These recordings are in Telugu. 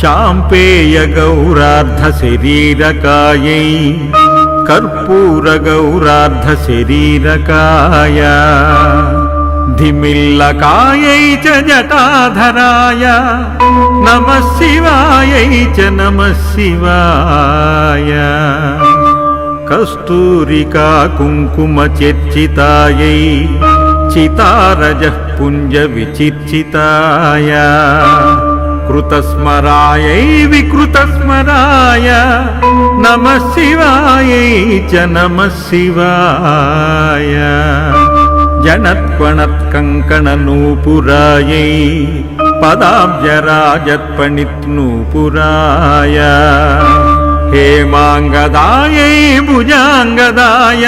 चाम्पेयगौरार्धशरीरकायै कर्पूरगौरार्धशरीरकाय धिमिल्लकायै च जटाधराय नमः शिवायै च नमः शिवाय कस्तूरिका कुङ्कुमचर्चितायै चितारजः पुञ्जविचिर्चिताय కృతస్మరాయ వికృతస్మరాయ నమ శివాయై చ నమ శివాయ జనత్పణత్కంకణనూపురాయై పదాబ్జరాజత్పణిత్నూపురాయ హేమాంగదాయ భుజాంగదాయ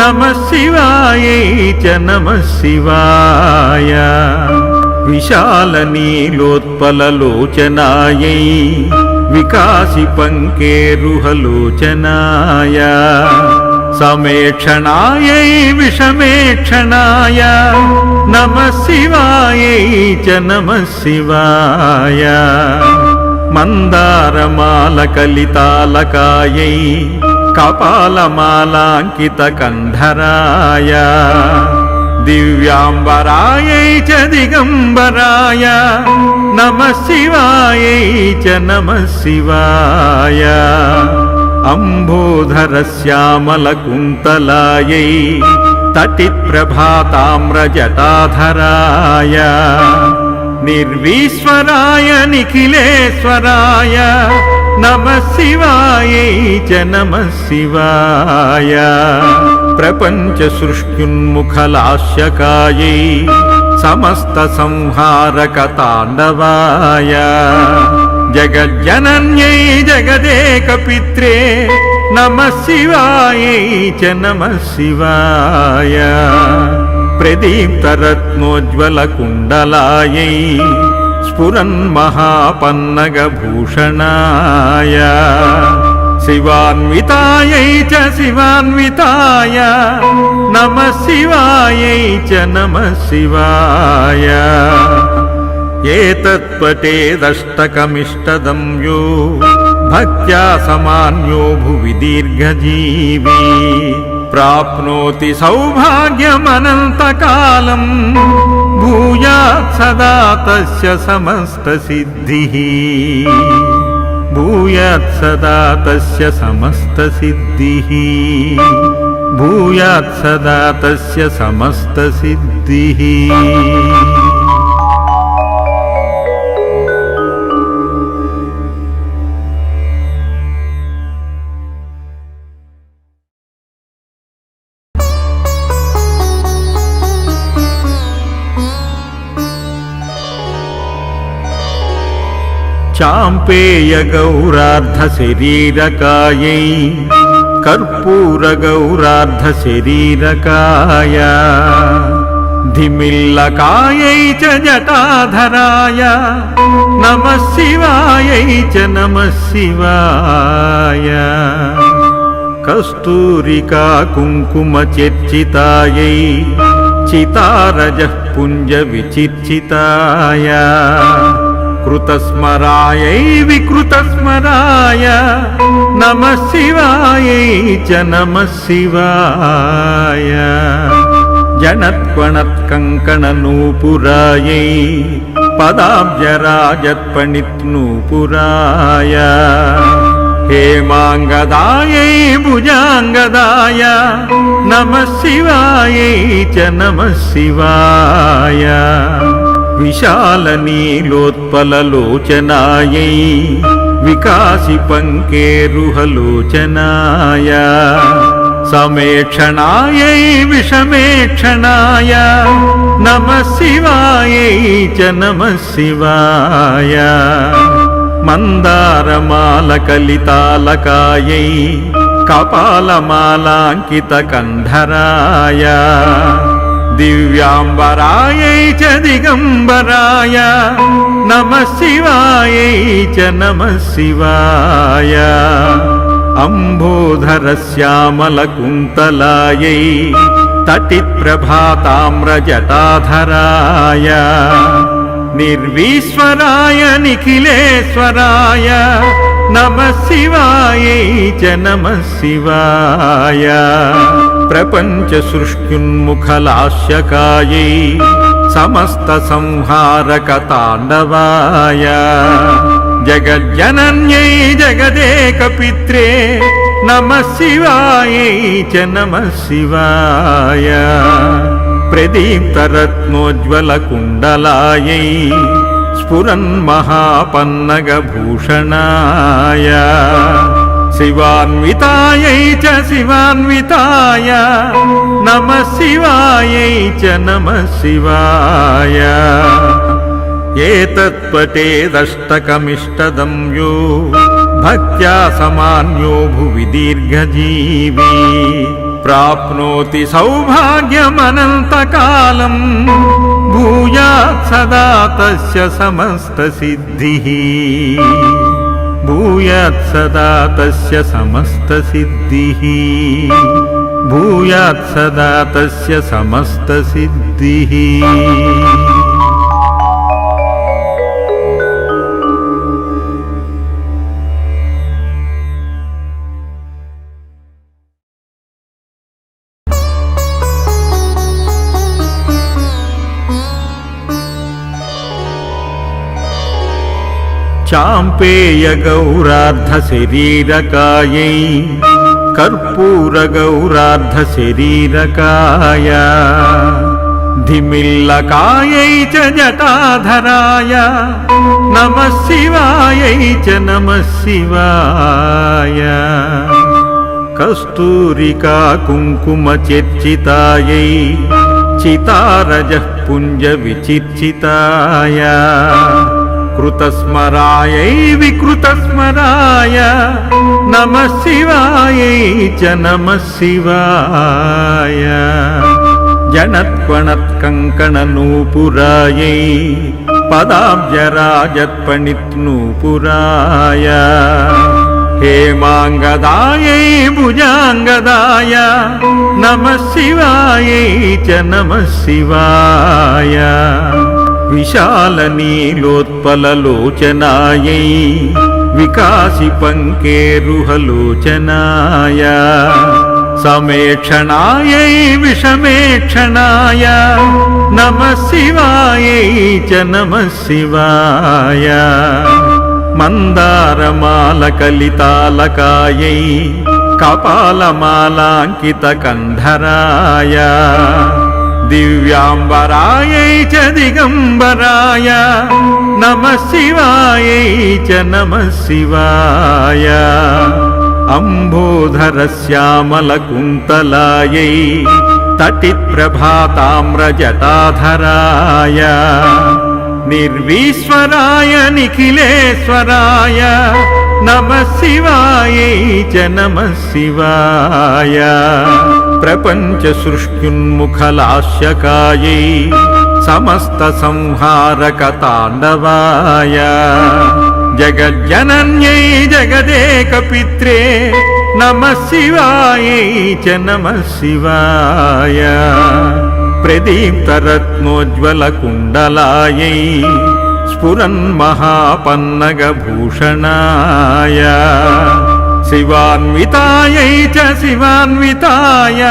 నమ శివాయ చ నమ శివాయ విశాల నీలోత్పలలోచనాయ వికాసి పంకే రుహలోచనాయ సమేక్షణాయ విషమేక్షణాయ నమ శివాయ చ నమ శివాయ. మందారమాలకలితాలకాయై కపాలమాలాంకిత కంధరాయ दिव्याम्बरायै च दिगम्बराय नमः शिवायै च नमः शिवाय अम्बोधरश्यामलकुन्तलायै तटिप्रभाताम्रजटाधराय निर्वीश्वराय निखिलेश्वराय నమ శివాయై చ నమ శివాయ. ప్రపంచ సృష్ట్యున్ముఖలాస్యకాయై సమస్త సంహారక తాండవాయ జగజ్జనన్యై జగదేక పిత్రే నమ శివాయై చ నమ శివాయ. ప్రదీప్తరత్నోజ్వల కుండలాయై स्फुरन्महापन्नगभूषणाय शिवान्वितायै च शिवान्विताय नमः शिवायै च नमः शिवाय एतत्पटेदष्टकमिष्टदं यो भक्त्या समान्यो भुवि दीर्घजीवी प्राप्नोति सौभाग्यमनन्तकालम् भूयात् सदा तस्य समस्तसिद्धिः। भूयात् सदा तस्य समस्तसिद्धिः। भूयात् सदा तस्य समस्तसिद्धिः चाम्पेयगौरार्धशरीरकायै कर्पूरगौरार्धशरीरकाय धिमिल्लकायै च जटाधराय नमः शिवायै च नमः शिवाय कस्तूरिका कुङ्कुमचर्चितायै चितारजः पुञ्जविचिर्चिताय కృతస్మరాయై వికృతస్మరాయ నమ శివాయై చ నమ శివాయ జనత్వణత్కంకణనూపురాయై పదాబ్జరాజత్పణిత్నూపురాయ హేమాంగదాయై భుజాంగదాయ నమ శివాయై చ నమ శివాయ విశాల నీలోత్పలలోచనాయ వికాసి పంకేరుహలోచనాయ సమేక్షణాయ విషమేక్షణాయ నమ శివాయ చ నమ శివాయ. మందారమాలకలితాలకాయై కపాలమాలాంకిత కంధరాయ दिव्याम्बरायै च दिगम्बराय नमः शिवायै च नमः शिवाय अम्भोधरश्यामलकुन्तलायै तटिप्रभाताम्रजटाधराय निर्वीश्वराय निखिलेश्वराय నమ శివాయై చ నమ శివాయ. ప్రపంచ సృష్ట్యున్ముఖలాస్యకాయై సమస్త సంహారక తాండవాయ జగజ్జనన్యై జగదేక పిత్రే నమ శివాయై చ నమ శివాయ. ప్రదీప్తరత్నోజ్వల కుండలాయై स्फुरन्महापन्नगभूषणाय शिवान्वितायै च शिवान्विताय नमः शिवायै च नमः शिवाय एतत्पटेदष्टकमिष्टदं यो भक्त्या समान्यो भुवि दीर्घजीवी ప్రాప్నోతి సౌభాగ్యమనంతకాలం భూయాత్ సదా తస్య సమస్త సిద్ధి. భూయాత్ సదా తస్య సమస్త సిద్ధి. భూయాత్ సదా తస్య సమస్త సిద్ధి. चाम्पेयगौरार्धशरीरकायै कर्पूरगौरार्धशरीरकाय धिमिल्लकायै च जटाधराय नमः शिवायै च नमः शिवाय कस्तूरिका कुङ्कुमचर्चितायै चितारजः पुञ्जविचिर्चिताय कृतस्मरायै विकृतस्मराय नमः शिवायै च नमः शिवाय जनत्वणत्कङ्कणनूपुरायै पदाब्जराजत्पणित्नूपुराय हेमाङ्गदायै भुजाङ्गदाय नमः शिवायै च नमः शिवाय విశాల నీలోత్పలలోచనాయ వికాసి పంకేరుహలోచనాయ సమేక్షణాయ విషమేక్షణాయ నమ శివాయ చ నమ శివాయ. మందారమాలకలితాలకాయై కపాలమాలాంకిత కంధరాయ दिव्याम्बरायै च दिगम्बराय नमः शिवायै च नमः शिवाय अम्बोधरश्यामलकुन्तलायै तटिप्रभाताम्रजटाधराय निर्वीश्वराय निखिलेश्वराय నమ శివాయై చ నమ శివాయ. ప్రపంచ సృష్ట్యున్ముఖలాస్యకాయై సమస్త సంహారక తాండవాయ జగజ్జనన్యై జగదేక పిత్రే నమ శివాయై. శివాయ ప్రదీప్తరత్నోజ్వల स्फुरन्महापन्नगभूषणाय शिवान्वितायै च शिवान्विताय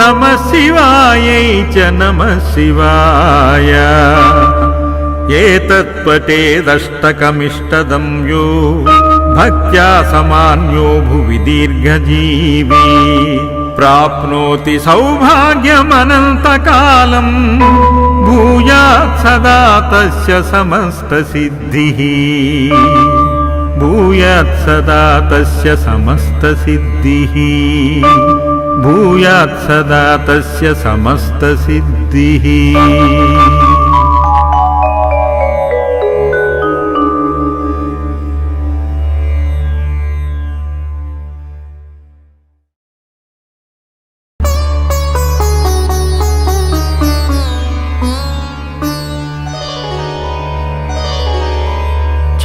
नमः शिवायै च नमः शिवाय एतत्पटेदष्टकमिष्टदं यो भक्त्या समान्यो भुवि दीर्घजीवी ప్రాప్నోతి సౌభాగ్యమనంతకాలం భూయాత్ సదా తస్య సమస్త సిద్ధి. భూయాత్ సదా తస్య సమస్త సిద్ధి. భూయాత్ సదా తస్య సమస్త సిద్ధి.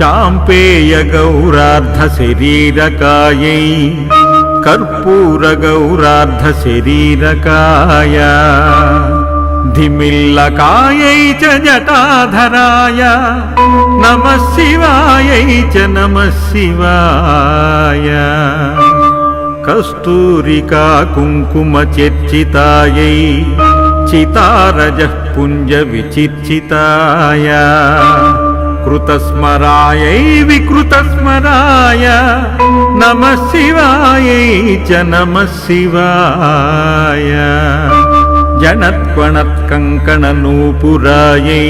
चाम्पेयगौरार्धशरीरकायै कर्पूरगौरार्धशरीरकाय धिमिल्लकायै च जटाधराय नमः शिवायै च नमः शिवाय कस्तूरिका कुङ्कुमचर्चितायै चितारजः पुञ्जविचिर्चिताय कृतस्मरायै विकृतस्मराय नमः शिवायै च नमः शिवाय जनत्वणत्कङ्कणनूपुरायै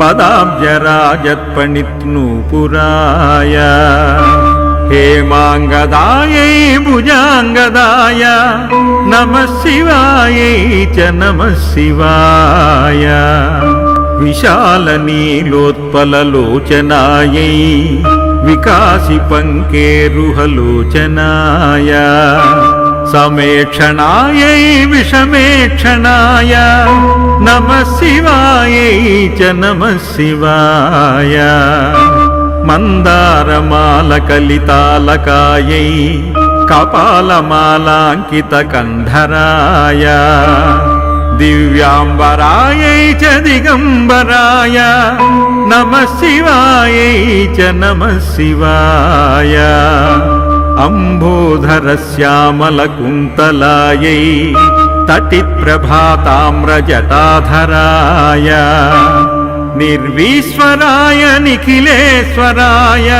पदाब्जराजत्पणित्नूपुराय हेमाङ्गदायै भुजाङ्गदाय नमः शिवायै च नमः शिवाय విశాల నీలోత్పలలోచనాయై వికాసి పంకే రుహలోచనాయ. సమేక్షణాయ విషమేక్షణాయ. నమ శివాయ చ నమ శివాయ. మందారమాలకలితాలకాయై కపాలమాలాంకిత కంధరాయ दिव्याम्बरायै च दिगम्बराय नमः शिवायै च नमः शिवाय अम्बोधरश्यामलकुन्तलायै तटिप्रभाताम्रजटाधराय निर्वीश्वराय निखिलेश्वराय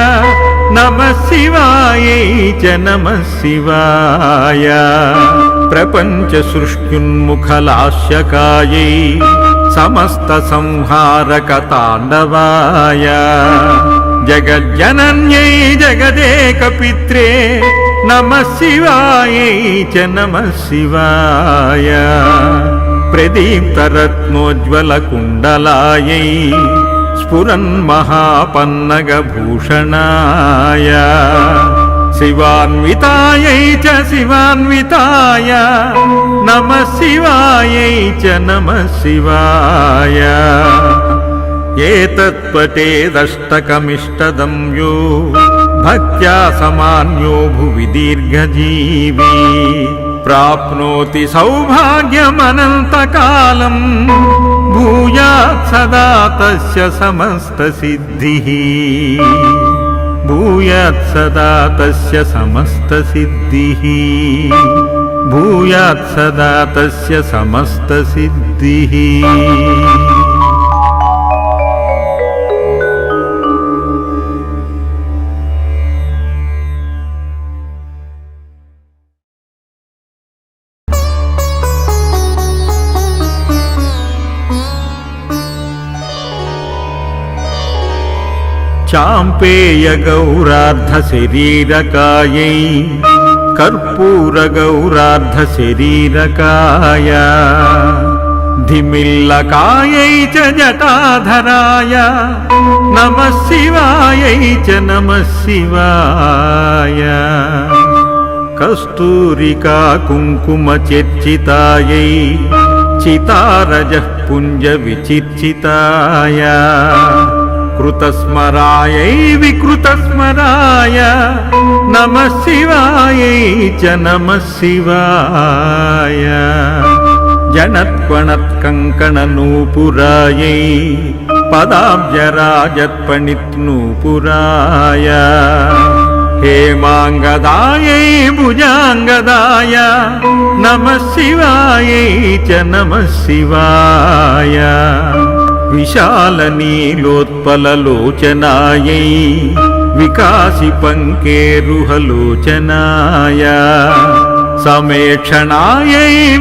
నమ శివాయై చ నమ శివాయ. ప్రపంచ సృష్ట్యున్ముఖలాస్యకాయై సమస్త సంహారక తాండవాయ జగజ్జనన్యై జగదేక పిత్రే నమ శివాయై చ నమ శివాయ. ప్రదీప్తరత్నోజ్వల स्फुरन्महापन्नगभूषणाय शिवान्वितायै च शिवान्विताय नमः शिवायै च नमः शिवाय एतत्पटेदष्टकमिष्टदं यो भक्त्या समान्यो भुवि दीर्घजीवी प्राप्नोति सौभाग्यमनन्तकालम् भूयात् सदा तस्य समस्तसिद्धिः। भूयात् सदा तस्य समस्तसिद्धिः। भूयात् सदा तस्य समस्तसिद्धिः चाम्पेयगौरार्धशरीरकायै कर्पूरगौरार्धशरीरकाय धिमिल्लकायै च जटाधराय नमः शिवायै च नमः शिवाय कस्तूरिका कुङ्कुमचर्चितायै चितारजः पुञ्जविचिर्चिताय కృతస్మరాయై వికృతస్మరాయ నమ శివాయై చ నమ శివాయ జనత్పణత్కంకణనూపురాయై పదాబ్జరాజత్పణిత్నూపురాయ హేమాంగదాయై భుజాంగదాయ నమ శివాయై చ నమ శివాయ విశాల నీలోత్పలలోచనాయ వికాసి పంకే రుహలోచనాయ. సమేక్షణాయ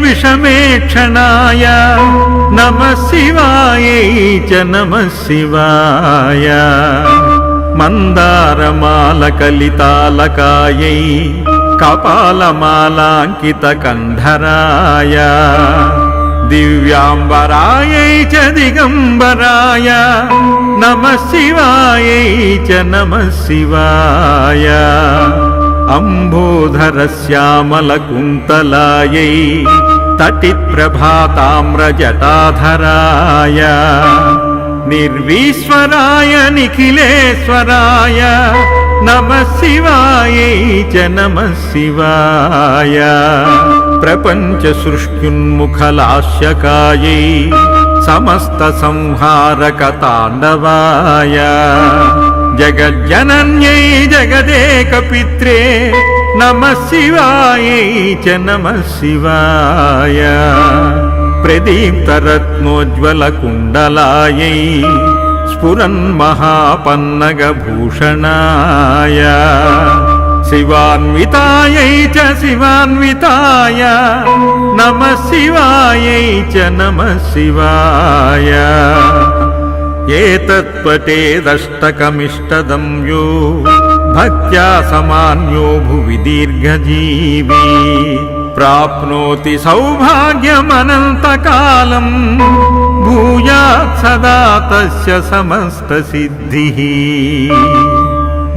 విషమేక్షణాయ నమ శివాయ చ నమ శివాయ మందారమాలకలితాలకాయై కపాలమాలాంకిత కంధరాయ दिव्याम्बरायै च दिगम्बराय नमः शिवायै च नमः शिवाय अम्बोधरश्यामलकुन्तलायै तटिप्रभाताम्रजटाधराय निर्वीश्वराय निखिलेश्वराय నమ శివాయై చ నమ శివాయ. ప్రపంచ సృష్ట్యున్ముఖలాస్యకాయై సమస్త సంహారక తాండవాయ జగజ్జనన్యై జగదేక పిత్రే నమ శివాయై చ నమ శివాయ. ప్రదీప్తరత్నోజ్వల ప్రదీప్తరత్నోజ్వలకుండలాయై స్ఫురన్మహాపన్నగభూషణాయ శివాన్వితాయై చ శివాన్వితాయ. నమ శివాయై చ నమ శివాయ. ఏతత్పటేదష్టకమిష్టదం యో. భక్త్యా సమాన్యో భువి దీర్ఘజీవీ. ప్రాప్నోతి సౌభాగ్యమనంతకాలం భూయాత్ సదా తస్య సమస్త సిద్ధి.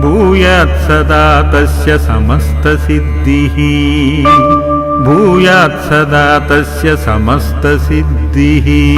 భూయాత్ సదా తస్య సమస్త సిద్ధి. భూయాత్ సదా తస్య సమస్త సిద్ధి.